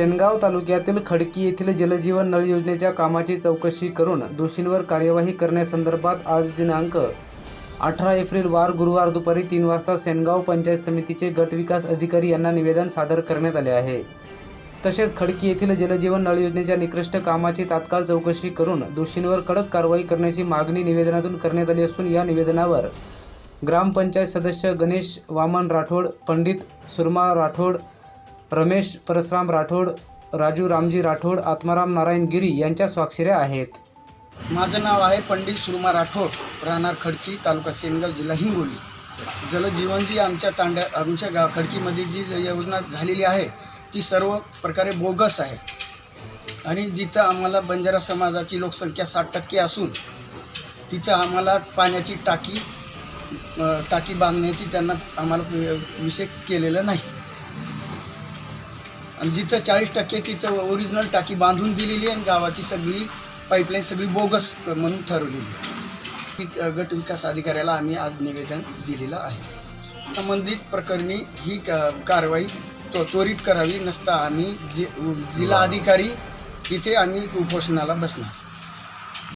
सेनगाव तालुक्यातील खडकी येथील जलजीवन नळ योजनेच्या कामाची चौकशी करून दोषींवर कार्यवाही करण्यासंदर्भात आज दिनांक अठरा एप्रिल वार गुरुवार दुपारी तीन वाजता सेनगाव पंचायत समितीचे गटविकास अधिकारी यांना निवेदन सादर करण्यात आले आहे. तसेच खडकी येथील जलजीवन नळ योजनेच्या निकृष्ट कामाची तात्काळ चौकशी करून दोषींवर कडक कारवाई करण्याची मागणी निवेदनातून करण्यात आली असून या निवेदनावर ग्रामपंचायत सदस्य गणेश वामन राठोड पंडित सुरमा राठोड रमेश परसराम राठोड राजू रामजी राठोड आत्माराम नारायण गिरी यांच्या स्वाक्षऱ्या आहेत. माझं नाव आहे पंडित सुरमा राठोड राहणार खडकी तालुका सेनगाव जिल्हा हिंगोली. जलजीवन जी आमच्या तांड्या आमच्या गाव खडकीमध्ये जी ज- योजना झालेली आहे ती सर्व प्रकारे बोगस आहे. आणि जिथं आम्हाला बंजारा समाजाची लोकसंख्या साठ टक्के असून तिथं आम्हाला पाण्याची टाकी टाकी बांधण्याची त्यांना आम्हाला विषय केलेलं नाही. आणि जिथं चाळीस टक्के तिथं ओरिजिनल टाकी बांधून दिलेली आहे आणि गावाची सगळी पाईपलाईन सगळी बोगस म्हणून ठरवलेली आहे. ती, गट विकास अधिकाऱ्याला आम्ही आज निवेदन दिलेलं आहे संबंधित प्रकरणी ही क- कारवाई तो त्वरित करावी नसता आम्ही जि जिल्हा अधिकारी इथे आम्ही उपोषणाला बसणार